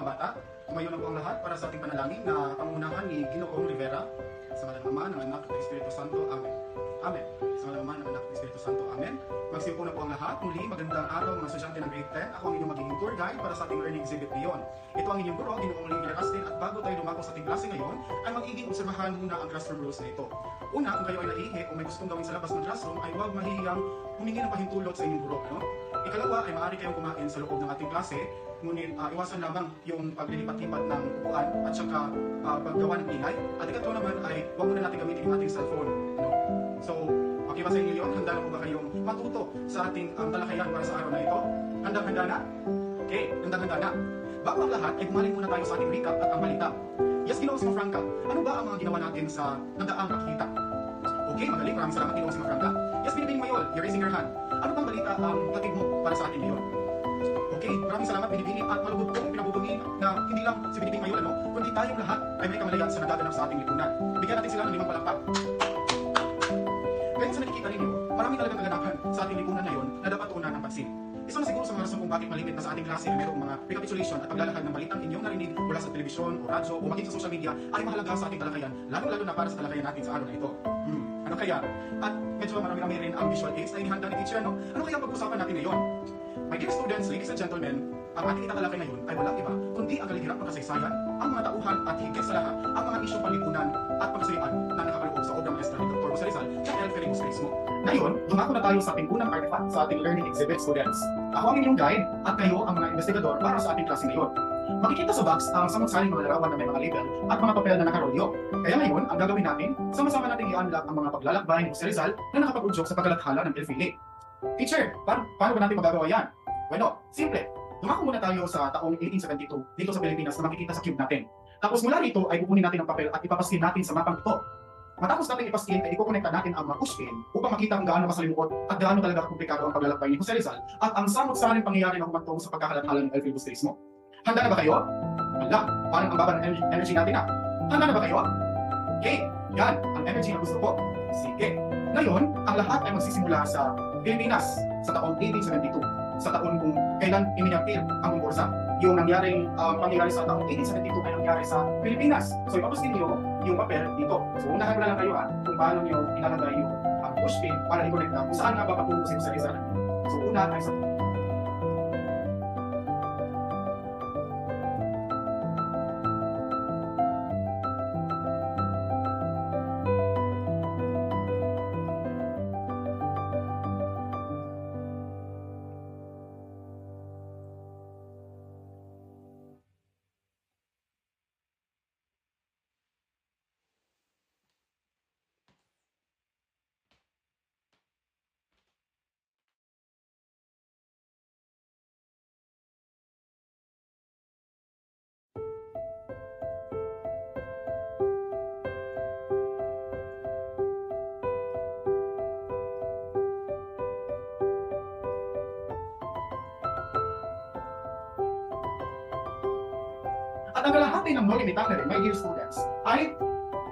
mga bata, tumayo na po ang lahat para sa ating panalangin na pangunahan ni Ginoong Rivera sa ngalan ng Anak, at Espiritu Santo. Amen. Amen. Sa ngalan ng Anak, at Espiritu Santo. Amen. Magsiupo na po ang lahat. Muli, magandang araw mga estudyante ng grade 10. Ako ang inyong magiging tour guide para sa ating learning exhibit ngayon. Ito ang inyong guro, Ginoong Lee Villarastin, at bago tayo lumako sa ating klase ngayon, ay magiging obserbahan muna ang classroom rules na ito. Una, kung kayo ay naihi o may gustong gawin sa labas ng classroom, ay huwag mahihiyang humingi ng pahintulot sa inyong guro. No? Ikalawa, ay maaari kayong kumain sa loob ng ating klase, ngunit ah, iwasan lamang yung paglilipat-lipat ng upuan at saka ah, paggawa ng ingay. At ikatlo naman ay huwag muna natin gamitin yung ating cellphone. No? So, okay ba sa inyo yun? Handa na po ba kayong matuto sa ating um, talakayan para sa araw na ito? Handang-handa na? Okay, handang-handa na. Bago ang lahat, ay gumaling muna tayo sa ating recap at ang balita. Yes, Ginoong Sima Franca, ano ba ang mga ginawa natin sa nagdaang kakita? Okay, magaling. Maraming salamat, Ginoong Sima Franca. Yes, Binibining Mayol, you're raising your hand. Ano bang balita ang hatid mo para sa atin ngayon? Okay, maraming salamat Binibining at malugod kong pinabubungi na hindi lang si Binibining Mayol, ano, kundi tayong lahat ay may kamalayan sa nagaganap sa ating lipunan. Bigyan natin sila ng limang palakpak. Kaya sa nakikita ninyo, maraming talagang kaganapan sa ating lipunan ngayon na dapat tuunan ng pansin. Isa na siguro sa mga rason kung bakit malimit na sa ating klase ay mayroong mga recapitulation at paglalakad ng balitang inyong narinig mula sa telebisyon o radyo o maging sa social media ay mahalaga sa ating talakayan, lalo-lalo na para sa talakayan natin sa araw na ito. Hmm, ano kaya? At medyo marami-rami rin ang visual aids na inihanda ni teacher, no? Ano kaya pag-usapan natin ngayon? My dear students, ladies and gentlemen, ang ating itatalakay ngayon ay walang iba kundi ang kalihirap ng kasaysayan, ang mga tauhan at higit sa lahat, ang mga isyong panlipunan at pagkasarian na nakakaloob sa obra maestra ni Dr. Jose Rizal at El Felimus Crismo. Ngayon, dumako na tayo sa ating unang artifact sa ating learning exhibit students. Ako ang inyong guide at kayo ang mga investigador para sa ating klase ngayon. Makikita sa box ang samot-saring mga larawan na may mga label at mga papel na nakarolyo. Kaya ngayon, ang gagawin natin, sama-sama natin i-unlock ang mga paglalakbay ni Jose Rizal na nakapag-udyok sa pagkalathala ng El Fili. Teacher, paano, paano ba natin magagawa yan? Bueno, simple. Dumako muna tayo sa taong 1872 dito sa Pilipinas na makikita sa cube natin. Tapos mula rito ay kukunin natin ang papel at ipapaskin natin sa mapang ito. Matapos natin ipaskin ay ikukonekta natin ang mga pushpin upang makita kung gaano kasalimuot at gaano talaga komplikado ang paglalakbay ni Jose Rizal at ang samot-saring pangyayari na humantong sa pagkakalathala ng Elfie Bustismo. Handa na ba kayo? Wala, parang ang baba ng energy, natin ah. Handa na ba kayo? Okay, yan, ang energy na gusto ko. Sige. Ngayon, ang lahat ay magsisimula sa Pilipinas sa taong 1872 sa taon kung kailan iminapil ang Borsa. Yung nangyaring um, pangyayari sa taong 1872 ay nangyari sa Pilipinas. So ipapaskin niyo yung papel dito. So unahan ko lang kayo ha, kung paano niyo ilalagay yung um, pushpin para i-connect na kung saan nga ba patungo si Rizal. So una ay sa At ang kalahati ng Noli Me Tangere, my dear students, ay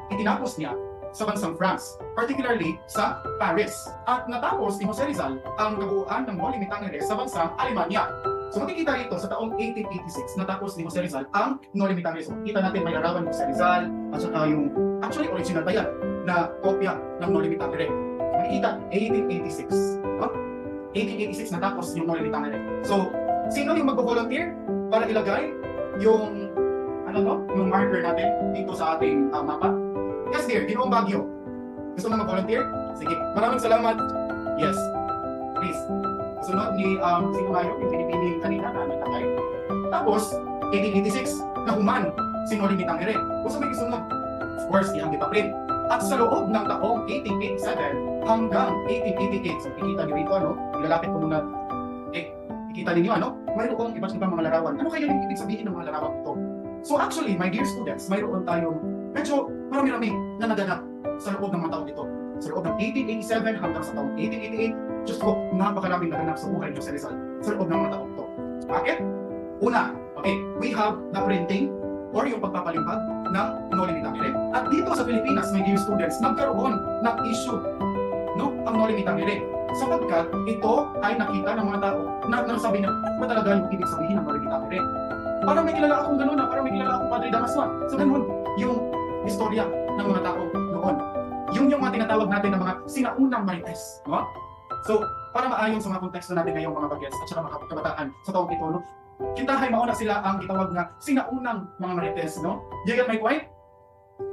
itinapos niya sa bansang France, particularly sa Paris. At natapos ni Jose Rizal ang kabuuan ng Noli Me Tangere sa bansang Alemanya. So makikita rito sa taong 1886 natapos ni Jose Rizal ang Noli Me Tangere. So makikita natin may larawan ni Jose Rizal at saka yung actually original pa yan na kopya ng Noli Me Tangere. Makikita 1886. No? 1886 natapos yung Noli Me Tangere. So sino yung magbo-volunteer para ilagay yung ano no, yung marker natin dito sa ating uh, mapa. Yes, dear, Ginoong Baguio. Gusto mo mag-volunteer? Sige. Maraming salamat. Yes. Please. Sunod ni um, nga yun? Yung pinipili kanina na natangay. Tapos, 1886, nahuman si Noli Mitangere. Kung sa may isunod, of course, ihang print. At sa loob ng taong 1887 hanggang 1888, so kikita niyo rito, ano, ilalapit ko muna, eh, kikita ninyo, ano, mayroong iba't ibang mga larawan. Ano kaya yung ibig sabihin ng mga larawan ito? So actually, my dear students, mayroon tayong medyo marami-rami na naganap sa loob ng mga taon ito. Sa loob ng 1887 hanggang sa taong 1888, just ko, napakaraming naganap sa buhay ni Jose Rizal sa loob ng mga taon ito. Bakit? Una, okay, we have the printing or yung pagpapalimpag ng Noli Me Tangere. At dito sa Pilipinas, my dear students, nagkaroon ng issue no, ang Noli Me Tangere sapagkat ito ay nakita ng mga tao na nasabi na ano ba talaga yung ibig sabihin ng Noli Me Tangere. Parang may kilala akong gano'n na, parang may kilala akong Padre Damaswan. So ganun, yung istorya ng mga tao noon. Yun yung mga tinatawag natin ng mga sinaunang marites. No? So, para maayon sa mga konteksto natin ngayong mga bagets at saka mga kabataan sa taong ito, no? Kintahay mauna sila ang gitawag nga sinaunang mga marites, no? Do you get my point?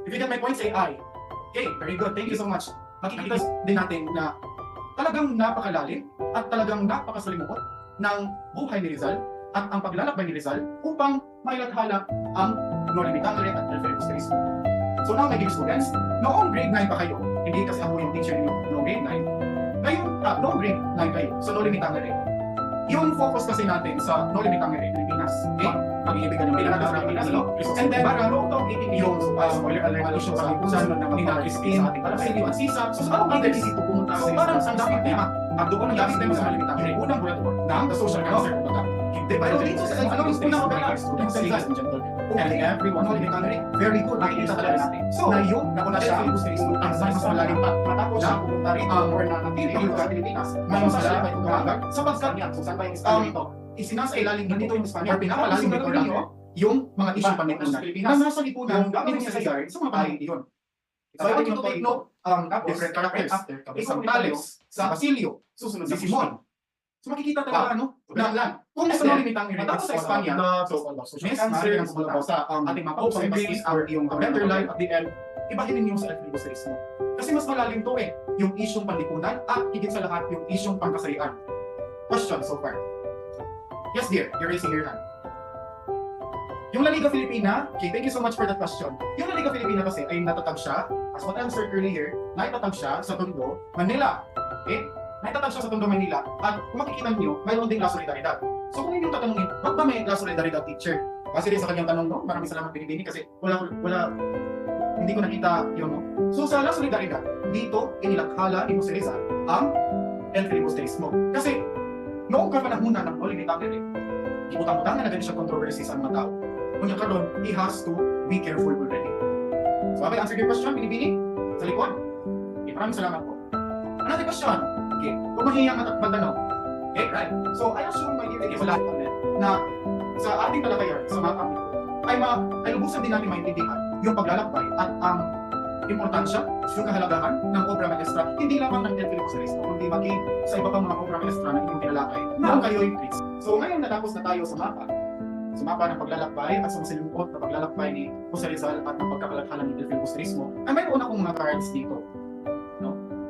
If you get my point, say I. Okay, very good. Thank you so much. Makikita din natin na talagang napakalalim at talagang napakasalimuot ng buhay ni Rizal at ang paglalakbay ni Rizal upang mailathala ang Noli Me Tangere at Felipe Cristo. So now, my dear students, noong grade 9 pa kayo, hindi kasi ako yung teacher niyo noong grade 9, ngayon, ah, noong grade 9 kayo, sa Noli Me Tangere, yung focus kasi natin sa Noli Me Tangere, Pilipinas, okay? Pag-iibigan ng Pilipinas, Pilipinas, no? And then, para yung uh, spoiler alert, issue sa lipunan ng mga Christine, parang sa Iliwan Sisa, so sa mga mga dito pumunta so parang ang daming tema, at doon ang daming tema sa Noli Me Tangere, unang bullet ng the social cancer. Hindi, pero dito sa ano yung unang kapela, students, ladies and gentlemen, and everyone, Noli Me Tangere, very good, nakikita talaga natin. So, na yung nauna siya. Ang gusto ang mas malalim pa, matapos siya. Pumunta rito, or na natili sa Pilipinas, mas malalim pa itong hanggang, sapagkat yan, so saan ba yung Espanya ito? Isinasa ilalim dito yung Espanya, or pinakalalim dito lang yung mga issue panlipunan na nasa lipunan, hindi sa Cesar, sa mga panahon iyon. So, I want you to take note, um, different characters. Isang Tales, sa Basilio, susunod si Simon. So makikita talaga ano, na lang. Kung sa Noli Me Tangere, matapos sa Espanya, so may cancer ang sa um, ating mga hopes and dreams, our yung better life at the end, ibahin ninyo sa Ephesians mo. Kasi mas malalim to eh, yung isyong panlipunan at higit sa lahat yung isyong pangkasarian. Question so far. Yes dear, you're raising your hand. Yung La Liga Filipina, okay, thank you so much for that question. Yung La Liga Filipina kasi ay natatag siya, as what I answered earlier, naitatag siya sa Tondo, Manila. Okay? Naitatag siya sa Tondo, Manila. At kung makikita niyo, mayroon ding La Solidaridad. So kung inyong tatanungin, ba't ba may La Solidaridad teacher? Base din sa kanyang tanong, no? Maraming salamat Binibini kasi wala, wala, hindi ko nakita yun, no? So sa La Solidaridad, dito inilakhala ni Jose Rizal ang El Filibusterismo. Kasi noong kapanahunan ng Noli Me Tangere, ibutang-butangan na ganun siya controversy sa mga tao. Kung yung karon, he has to be careful already. So, I answered your question, Binibini? Sa likod? Okay, maraming salamat po. Another question. Okay, kung mahiyang at magtanong. Okay, right. So, I assume, dear, okay, wala na sa ating talakayan, sa mga kami, ay, ma ay lubusan din natin maintindihan yung paglalakbay at ang importansya, yung kahalagahan ng obra maestra, hindi lamang ng El Filipo Seristo, kundi maging sa iba pang mga obra maestra na inyong tinalakay na kayo'y Chris. So ngayon natapos na tayo sa mapa, sa mapa ng paglalakbay at sa masalimuot na paglalakbay ni Jose Rizal at ng pagkakalaghalan ni El Filipo Serismo, ay mayroon akong mga cards dito.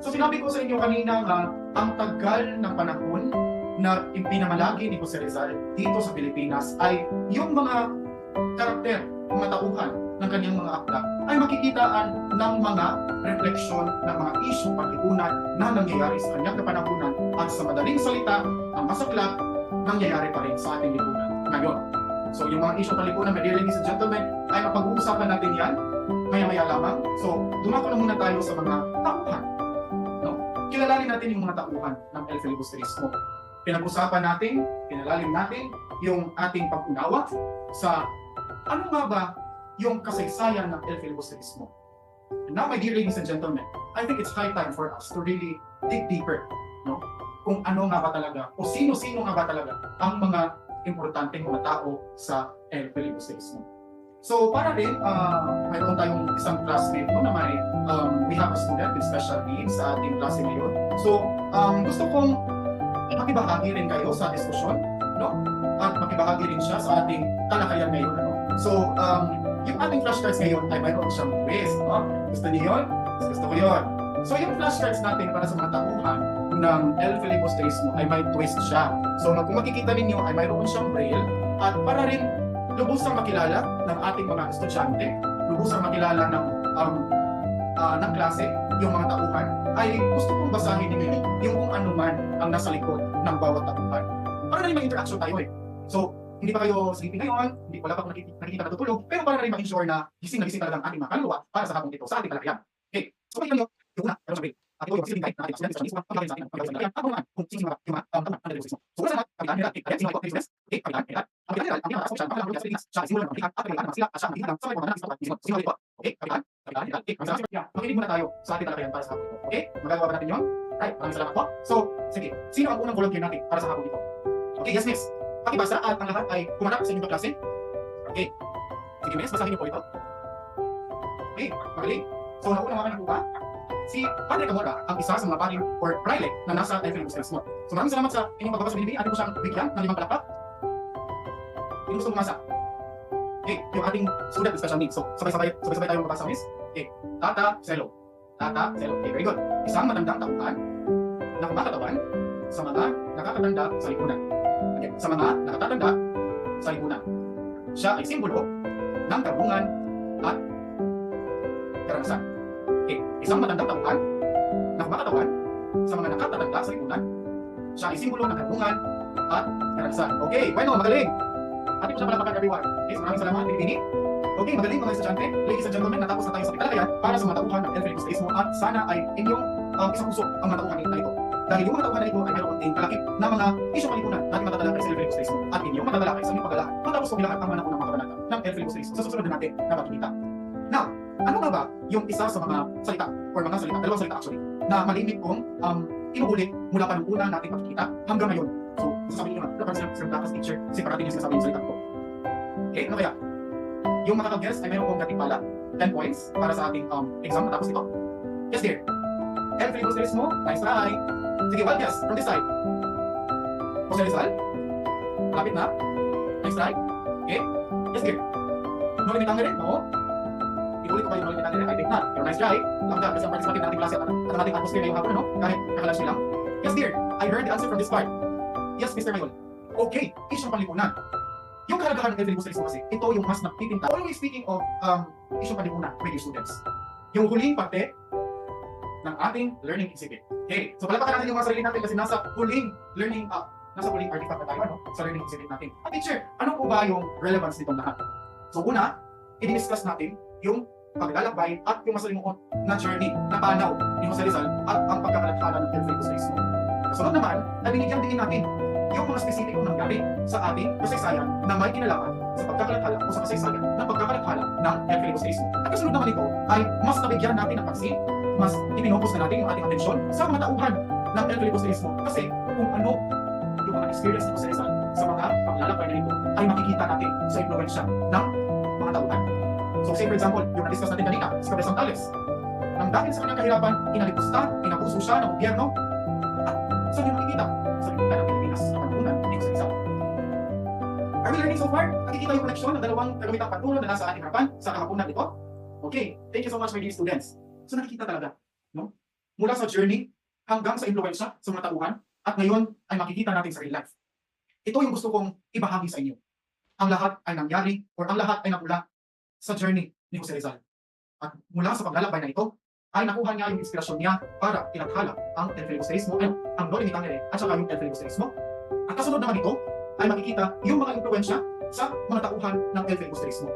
So sinabi ko sa inyo kanina nga, ang tagal ng panahon na impinamalagi ni Jose Rizal dito sa Pilipinas ay yung mga karakter, mga tauhan ng kanyang mga akda ay makikitaan ng mga refleksyon ng mga isyong pagkipunan na nangyayari sa kanyang kapanahunan at sa madaling salita, ang masaklap, nangyayari pa rin sa ating lipunan ngayon. So yung mga isyong palipunan, my dear ladies and gentlemen, ay mapag-uusapan natin yan maya-maya lamang. So dumako na muna tayo sa mga tauhan. Kilalanin natin yung mga tauhan ng El Filibusterismo. Pinag-usapan natin, pinalalim natin yung ating pag-unawa sa ano nga ba yung kasaysayan ng El Filibusterismo. And now, my dear ladies and gentlemen, I think it's high time for us to really dig deeper, no? Kung ano nga ba talaga, o sino-sino nga ba talaga ang mga importanteng mga tao sa El Filibusterismo. So, para rin, uh, mayroon tayong isang classmate mo na may, um, we have a student with special needs sa ating klase ngayon. So, um, gusto kong makibahagi rin kayo sa diskusyon, no? At makibahagi rin siya sa ating talakayan ngayon, ano? So, um, yung ating flashcards ngayon ay mayroon siyang quiz. No? Gusto niyo yun? Gusto ko yun. So, yung flashcards natin para sa mga tauhan ng El Filibusterismo ay may twist siya. So, kung makikita ninyo ay mayroon siyang braille at para rin lubusang makilala ng ating mga estudyante, lubusang makilala ng um, uh, ng klase, yung mga tauhan, ay gusto kong basahin ninyo yung kung ano man ang nasa likod ng bawat tauhan. Para rin may interaction tayo eh. So, hindi pa kayo sleepy ngayon, hindi wala pa akong nakikita, nakikita natutulog, pero para na rin making sure na gising na gising talaga ang ating mga kaluluwa para sa hapong ito, sa ating kalakayan. Okay, so makikita nyo, yung una, pero sabi, at ito yung silbing guide na ating sa pagkakaroon sa ating mga kalakayan, at naman, kung sino yung mga, um, tama, ano So, una sa lahat, kapitan nila, sino ito, business, okay, kapitan nila, kapitan kapitan ito, okay, okay, maraming salamat, tayo sa ating kalakayan para sa hapong ito, okay, magagawa natin yun? Right, maraming salamat po. So, sige, sino ang unang volunteer natin para sa hapong ito? Okay, yes miss. Pakibasa at ang lahat sa inyong klase. Okay. Sige, miss, basahin niyo po ito. Okay, magaling. So, nauna mga nakuha, si Padre Camora ang isa sa mga paring or prelate na nasa Ephraim mo. So, maraming salamat sa inyong pagbabasa sa Biblia. Atin ko siyang bigyan ng limang palakpak. Yung gusto bumasa. Okay, yung ating student with special needs. So, sabay-sabay, sabay-sabay tayong mabasa, miss. Okay, Tata Selo. Tata Selo. Okay, very good. Isang matandang tauhan na kumakatawan sa mga nakakatanda sa lipunan. Okay, sa mga nakatatanda sa lipunan. Siya ay simbolo ng kabungan at karanasan. Okay, isang matandang tauhan na kumakatawan sa mga nakatatanda sa lipunan. Siya ay simbolo ng kabungan at karanasan. Okay, bueno, magaling. Siya palapakan everyone. Okay, so maraming salamat, Pilipini. Okay, magaling mga estudyante. Ladies and gentlemen, natapos na tayo sa pitalakayan para sa mga tauhan ng Elfrix Turismo at sana ay inyong um, isang puso ang mga tauhan na ito. Dahil yung mga tauhan na ito ay mayroon din kalakip na mga isyong kalipunan natin matatalakay sa Elfrix Turismo at inyong matatalakay sa inyong paglalakad. Matapos po nilahat ang mga nakunang mga kabanata ng Elfrix Turismo sa susunod na natin na makikita. Now, ano nga ba yung isa sa mga salita or mga salita, dalawang salita actually, na malimit kong um, inuulit mula pa nung una natin makikita hanggang ngayon. Sasabihin nyo nga, dapat sila sila dapat teacher kasi parating yung sinasabi yung salita ko. Okay, ano kaya? Yung makaka-guess ay meron kong gatimpala, 10 points para sa ating um, exam matapos ito. Yes, dear. El Filibusterismo, nice try. Sige, wild guess from this side. Jose Rizal, malapit na. Nice try. Okay, yes, dear. No limitang rin, no? Ibulit ko kayo no limitang rin, I think not. Pero nice try. Lang ka, kasi ang participant ng ating klase at ang ating atmosphere ngayong hapon, no? Kahit kakalas lang. Yes, dear. I heard the answer from this part. Yes, Mr. Mayon. Okay, isyong panlipunan. Yung kahalagahan ng Filibusterismo kasi, ito yung mas nagpipinta. Always speaking of um, isyong panlipunan your students. Yung huling parte ng ating learning exhibit. Okay, so palapakan natin yung mga sarili natin kasi nasa huling learning, ah, nasa huling artifact na tayo, ano, sa learning exhibit natin. At teacher, ano po ba yung relevance nitong lahat? So una, i-discuss natin yung paglalakbay at yung masalimuot na journey na panaw ni Jose Rizal at ang pagkakalathala ng Filibusterismo. Kasunod naman, nabinigyan din natin yung mga spesipikong nangyari sa ating kasaysayan na may kinalaman sa pagkakalathala o sa kasaysayan ng pagkakalathala ng Filibusterismo. At kasunod naman ito ay mas nabigyan natin ng pansin, mas ipinopos na natin yung ating atensyon sa mga tauhan ng Filibusterismo. Kasi kung ano yung mga experience Jose Rizal sa mga paglalakbay na ito ay makikita natin sa impluensya ng mga tauhan. So say for example, yung na-discuss natin kanina, si Cabezon Tales, nang dahil sa kanyang kahirapan, inalipusta, inapuso siya ng gobyerno, at saan yung makikita? Sa lipunan ng Pilipinas sa panahon ni Jose Rizal. Are we learning so far? Nakikita yung koneksyon ng dalawang kagamitang patulo na nasa ating harapan sa kahaponan ito? Okay, thank you so much my dear students. So nakikita talaga, no? Mula sa journey hanggang sa impluensya sa mga tauhan at ngayon ay makikita natin sa real life. Ito yung gusto kong ibahagi sa inyo. Ang lahat ay nangyari or ang lahat ay napula sa journey ni Jose Rizal. At mula sa paglalakbay na ito, ay nakuha niya yung inspirasyon niya para tinathala ang El Filibusterismo, ay, ang Loli Mitangere at saka yung El Filibusterismo. At kasunod naman ito, ay makikita yung mga impluensya sa mga tauhan ng El Filibusterismo.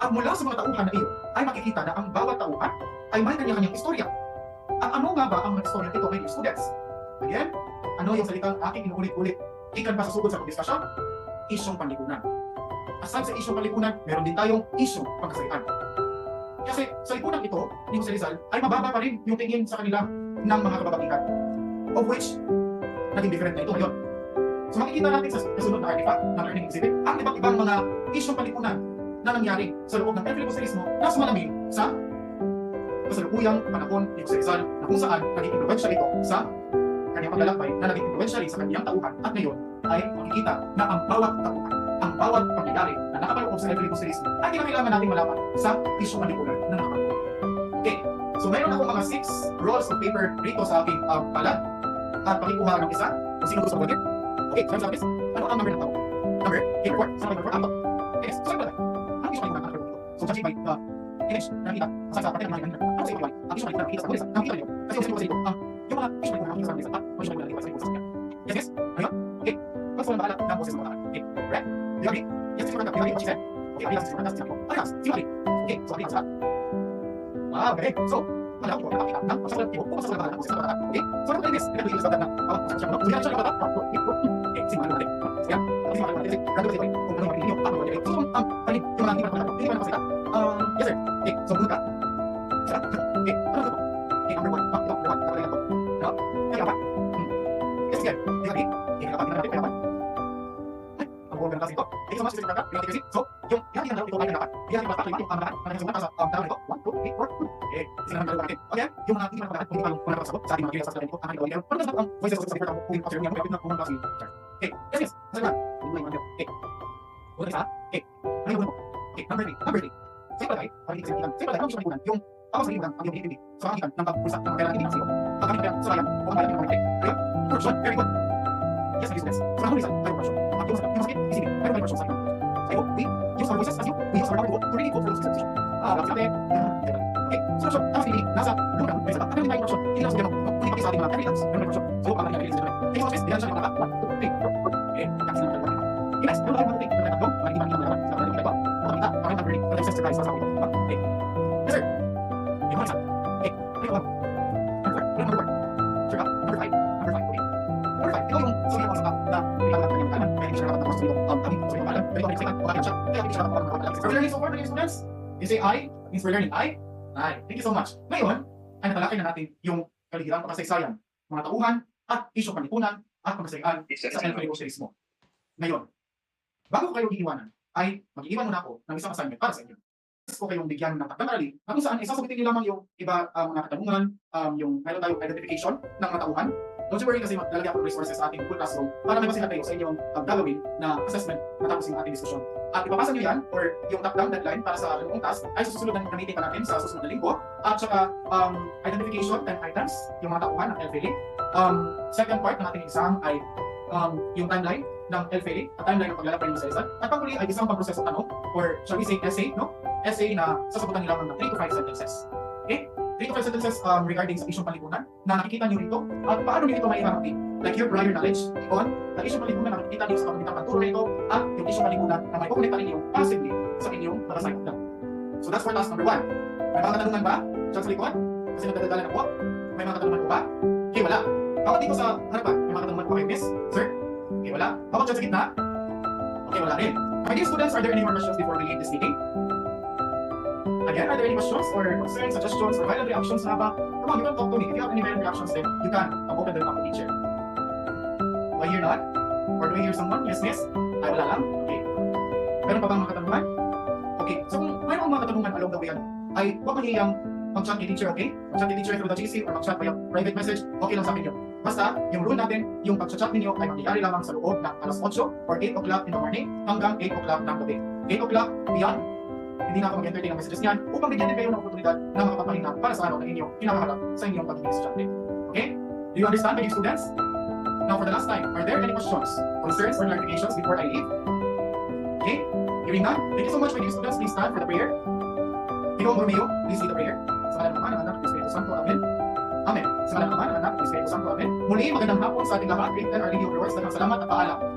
At mula sa mga tauhan na iyon, ay makikita na ang bawat tauhan ay may kanya-kanyang istorya. At ano nga ba ang mga istorya ito, my dear students? Again, ano yung salitang aking inuulit-ulit? Ikan pa sa sugod sa pagdiskasyon? Isyong panlipunan. Aside sa isyong panlipunan, meron din tayong isyong pagkasalitan. Kasi sa lipunan ito ni Jose Rizal ay mababa pa rin yung tingin sa kanila ng mga kababaihan. Of which, naging different na ito ngayon. So makikita natin sa kasunod na artifact ng learning exhibit ang iba't ibang mga isyong panlipunan na nangyari sa loob ng Filibusterismo na sumalamig sa kasalukuyang panahon ni Jose Rizal na kung saan naging impluensya ito sa kanyang paglalakbay na naging impluensya rin sa kanyang tauhan at ngayon ay makikita na ang bawat tauhan, ang bawat pangyayari na nakapaloob sa Filibusterismo ay kinakailangan natin malaman sa isyong panlipunan na nakapaloob. Okay, so mayroon ako mga six rolls of paper rito sa aking um, palad at pakikuha ng isa kung sino gusto mag Okay, so sabi ano ang number ng tao? Number, paper four, sa paper four, apat. Okay, so sabi pala, ang isyong panlipunan na nakapaloob So judging by uh, image na nakita sa sa parte ng mga kanina, ano sa iyo ang isyong panlipunan nakita sa kanila, nakita niyo, kasi yung sa iyo, ang yung mga isyong panlipunan nakita sa kanila, at ang isyong panlipunan nakita sa kanila. Yes, yes? Ayun? Okay. Pag walang bahala ng boses ng mga takan. Okay, right? Do you agree? Yes, Mr. Randa, do you agree what she said? Okay, agree lang si Mr. Randa, sinabi ko. Agree lang, sino agree? Okay, so agree lang sila. Ah, okay. So, alam ko, nakakita ng masasal tipo o masasal bahala ng boses ng mga takan. Okay? So, ano ko this? Kaya tuloy sa na, ah, masasal siya mo. Kung siya yung bata, okay, sino ano natin? Sige, kasi mga natin, Randa kasi kung ano yung mapili niyo, ano yung So, kung ang panig, yung mga hindi pa hindi pa nakasita. Um, yes sir. Okay, so bunot ka. Sila. Okay, ano na to? Okay, number one. Ah, ito, number one. Nakalaga to. No? Kaya ka. Hmm. Yes, sige. Hindi ka Okay, kapag natin kaya ang buong ganun kasi ito. Thank you so much, Mr. Kaka. Yung So, yung yung ito ay dapat. Bigyan natin para yung mga ang mga para sa um, tawag nito. 1, 2, 3, 4. Okay. Sila naman natin. Okay. Yung mga hindi pa nakapagod, hindi pa kung nakapagsagot sa ating mga gilid sa sarili ko, ang ating gawin. Pero kasi ang voices sa sarili ko, kung after niya, kung na kung kasi. Okay. Yes, yes. Sa mga. Okay. Una isa. Okay. Ano yung Okay. Number 3. Number 3. Sa palagay, para hindi kasi sa palagay, ang gusto ko yung ako sa limutan ang iyong hindi sa kakitan ng pagpulsa ng pera hindi kasi ang kami kaya sa bayan o ang bayan ng pamilya. Ayun. Version. Very good. Yes, my business. Sa mga reason, tayo version. Ang yung sakit, yung sakit, isipin. Tayo may version sa inyo. Tayo, we use our voices as you, we use our power to really go for those decisions. Ah, lapit natin. Okay, so so, tapos hindi, nasa lugar, may sakit. Ano yung version? Hindi lang sa ganun. Hindi pa sa ating mga candidates. Ano yung version? So, ang nangyayari sa ganun. Thank you so much, Bilan siya ng mga 1, 2, 3, 4, Okay, kasi naman tayo. Okay, next, ano ba yung mga tatlo? Mga tatlo, mga hindi mga hindi mga sa mga hindi mga Makamita, makamita, very, makamita, exercise sa sabi ko. Okay. Yes, sir. Okay, mga isa. Okay, okay, one. Number four, number four. Sure ka? Number five. Number five, okay. Number five, ikaw yung sabi mo sa tao na kailangan kanyang kanan, kaya hindi siya nakatapos sa iyong um, kami, sa iyong kanan, pero ikaw may second, baka siya, kaya hindi siya nakatapos sa iyong We're learning so far, my dear students. You say I, means we're learning I. I. Thank you so much. Ngayon, ay natalakay na natin yung kalihirang pakasaysayan, mga tauhan, at isyong panlipunan, at pagkasayaan sa self-negotiation mo. Ngayon, bago kayo iiwanan, ay mag-iwan muna ako ng isang assignment para sa inyo. Gusto ko kayong bigyan ng takdang aralin na kung saan ay sasagutin niyo lamang yung iba ang mga katanungan, um, yung meron tayong identification ng mga tauhan. Don't you worry kasi maglalagay ako ng resources sa ating Google Classroom para may basihan kayo sa inyong um, gagawin na assessment matapos yung ating diskusyon. At ipapasa niyo yan or yung takdang deadline para sa anong task ay susunod na meeting pa natin sa susunod na linggo. At saka um, identification 10 items, yung mga tauhan ng LFA. Um, second part ng ating exam ay um, yung timeline ng LFA at timeline ng paglalakbay ng isa At panghuli ay isang pangproseso tanong or shall we say essay, no? Essay na sasagutan nila ng 3 to 5 sentences. Okay? 3 to 5 sentences um, regarding sa isyong panlipunan na nakikita niyo rito at paano niyo ito maiharapin. Like your prior knowledge on the isyong panlipunan na nakikita niyo sa pamagitan ng turo nito at yung isyong panlipunan na may kukonekta ninyo possibly sa inyong mga assignment. So that's for task number 1. May mga katanungan ba? Diyan sa likod? Kasi nagdadala na po? May mga katanungan po ba? Okay, wala. Bakit dito sa harapan? May mga katanungan po kayo, miss? Sir? Okay, wala. Bakit dyan sa gitna? Okay, wala rin. My dear students, are there any more questions before we end this meeting? Again, are there any questions or concerns, suggestions, or violent reactions na ba? Come on, you can talk to me. If you have any violent reactions, then you can um, open them up to teacher. I hear not? Or do I hear someone? Yes, miss? Ay, wala lang? Okay. Meron pa bang mga katanungan? Okay, so kung mayroong mga katanungan along the way, ano, ay huwag mahiyang mag-chat kay teacher, okay? Mag-chat kay teacher through the GC or mag-chat via private message, okay lang sa akin. Basta, yung rule natin, yung pag-chat ninyo ay mangyayari lamang sa loob ng alas 8 or 8 o'clock in the morning hanggang 8 o'clock ng gabi. 8 o'clock, beyond, hindi na ako mag-entertain ng messages niyan upang bigyan din kayo ng oportunidad na makapagpahinga para sa ano na inyong kinakaharap sa inyong pagiging estudyante. Okay? Do you understand, my students? Now, for the last time, are there any questions, concerns, or clarifications before I leave? Okay? Hearing none, thank you so much, my dear students. Please stand for the prayer. Ikaw, Romeo, please say the prayer. Sa ngalan ng Ama, ng Anak, ng Espiritu Santo. Amen. Amen. Sa ngalan ng Ama, ng Anak, ng Espiritu Santo. Amen. Muli, magandang hapon sa ating lahat. Great and our Lady of Lords. Salamat at paalam.